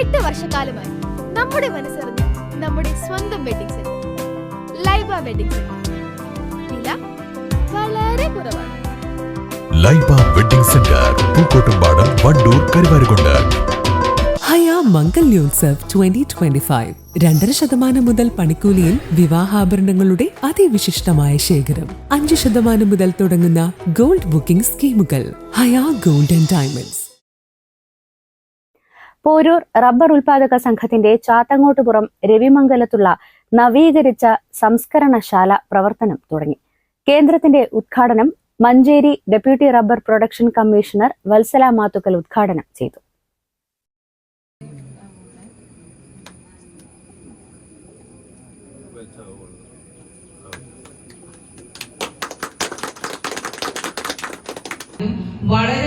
എട്ട് വർഷക്കാലമായി നമ്മുടെ മനസ്സറിഞ്ഞ് നമ്മുടെ സ്വന്തം wedding centre Laiba wedding centre വില വളരെ കുറവാണ്. Laiba wedding centre Pookkottumpadam Wandoor Karuvarakundu. ഹയ മംഗല്യോത്സവ് ട്വന്റി ട്വന്റി ഫൈവ് രണ്ടര ശതമാനം മുതൽ പണിക്കൂലിയിൽ വിവാഹാഭരണങ്ങളുടെ അതിവിശിഷ്ടമായ ശേഖരം. അഞ്ച് ശതമാനം മുതൽ തുടങ്ങുന്ന ഗോൾഡ് ബുക്കിംഗ് സ്കീമുകൾ. Haya gold and diamonds Porur rubber ഉൽപാദക സംഘത്തിന്റെ ചാത്തങ്ങോട്ടുപുറം രവിമംഗലത്തുള്ള നവീകരിച്ച സംസ്കരണശാല പ്രവർത്തനം തുടങ്ങി. കേന്ദ്രത്തിന്റെ ഉദ്ഘാടനം Manjeri deputy rubber production commissioner Vatsala Mathukkal ഉദ്ഘാടനം ചെയ്തു. വളരെ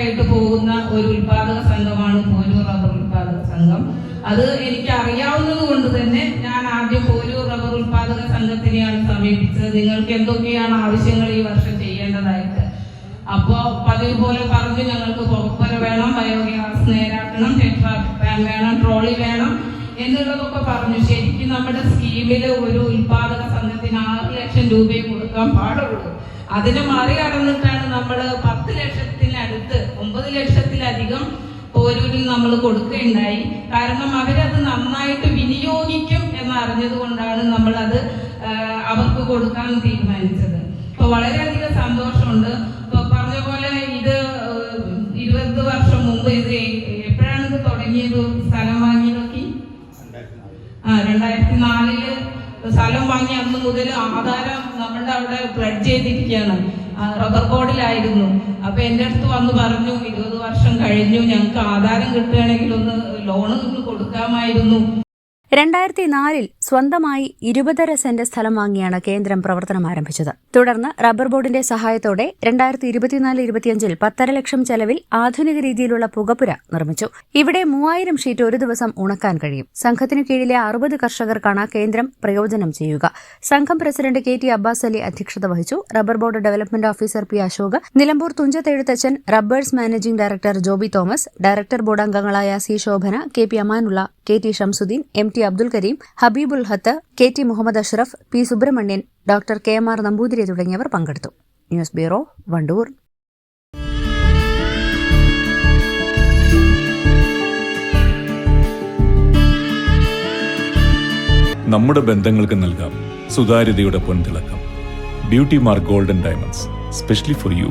ആയിട്ട് പോകുന്ന ഒരു ഉൽപാദക സംഘമാണ് പോരൂർ റബ്ബർ ഉൽപാദക സംഘം. അത് എനിക്ക് അറിയാവുന്നത് കൊണ്ട് തന്നെ ഞാൻ ആദ്യം പോരൂർ റബ്ബർ ഉൽപാദക സംഘത്തിനെയാണ് സമീപിച്ചത്. നിങ്ങൾക്ക് എന്തൊക്കെയാണ് ആവശ്യങ്ങൾ ഈ വർഷം ചെയ്യേണ്ടതായിട്ട്? അപ്പോ പതിവ് പോലെ പറഞ്ഞു ഞങ്ങൾക്ക് പുറപ്പുര വേണം ബയോഗ്യാസ് നേരാക്കണം ടെട്രാ വേണം ട്രോളി വേണം എന്നുള്ളതൊക്കെ പറഞ്ഞു. ശരിക്കും നമ്മുടെ സ്കീമിൽ ഒരു ഉൽപാദക സംഘത്തിന് ആറ് ലക്ഷം രൂപയെ കൊടുക്കാൻ പാടുള്ളൂ. അതിനെ മറികടന്നിട്ടാണ് നമ്മൾ പോരൂരിൽ നമ്മൾ കൊടുക്കുകയുണ്ടായി. കാരണം അവരത് നന്നായിട്ട് വിനിയോഗിക്കും എന്ന് അറിഞ്ഞത് കൊണ്ടാണ് നമ്മൾ അത് അവർക്ക് കൊടുക്കാൻ തീരുമാനിച്ചത്. അപ്പൊ വളരെയധികം സന്തോഷമുണ്ട്. ഇപ്പൊ പറഞ്ഞ പോലെ ഇത് ഇരുപത് വർഷം മുമ്പ് ഇത് എപ്പോഴാണ് ഇത് തുടങ്ങിയത്? സ്ഥലം വാങ്ങിയതൊക്കെ? ആ രണ്ടായിരത്തി നാലിൽ സ്ഥലം വാങ്ങി അന്ന് മുതൽ ആധാരം നമ്മളുടെ അവിടെ പ്ലഡ് ചെയ്തിരിക്കുകയാണ്. റബ്ബർ ബോർഡിലായിരുന്നു അപ്പൊ എന്റെ അടുത്ത് വന്ന് പറഞ്ഞു ഇരുപത് വർഷം കഴിഞ്ഞു ഞങ്ങൾക്ക് ആധാരം കിട്ടുകയാണെങ്കിൽ ഒന്ന് ലോണ് കൊടുക്കാമായിരുന്നു. രണ്ടായിരത്തി നാലിൽ സ്വന്തമായി ഇരുപതര സെന്റ് സ്ഥലം വാങ്ങിയാണ് കേന്ദ്രം പ്രവർത്തനം ആരംഭിച്ചത്. തുടർന്ന് റബ്ബർ ബോർഡിന്റെ സഹായത്തോടെ രണ്ടായിരത്തി ഇരുപത്തിനാല് ഇരുപത്തിയഞ്ചിൽ പത്തര ലക്ഷം ചെലവിൽ ആധുനിക രീതിയിലുള്ള പുകപ്പുര നിർമ്മിച്ചു. ഇവിടെ മൂവായിരം ഷീറ്റ് ഒരു ദിവസം ഉണക്കാൻ കഴിയും. സംഘത്തിനു കീഴിലെ അറുപത് കർഷകർക്കാണ് കേന്ദ്രം പ്രയോജനം ചെയ്യുക. സംഘം president K T Abbas Ali അധ്യക്ഷത വഹിച്ചു. Rubber board development officer P Ashok Nilambur Thunchathezhuthachan rubbers managing director Joby Thomas director board അംഗങ്ങളായ C Shobhana K P Amanulla K T Shamsuddin M T Abdul Karim Habibul Hath K T Muhammad Ashraf P Subramanian doctor K M R Namboothiri തുടങ്ങിയവർ പങ്കെടുത്തു. News bureau Wandoor. നമ്മുടെ ബന്ധങ്ങൾക്ക് നൽകാം സുതാര്യതയുടെ പൊൻതിളക്കം. Beauty mark golden diamonds specially for you.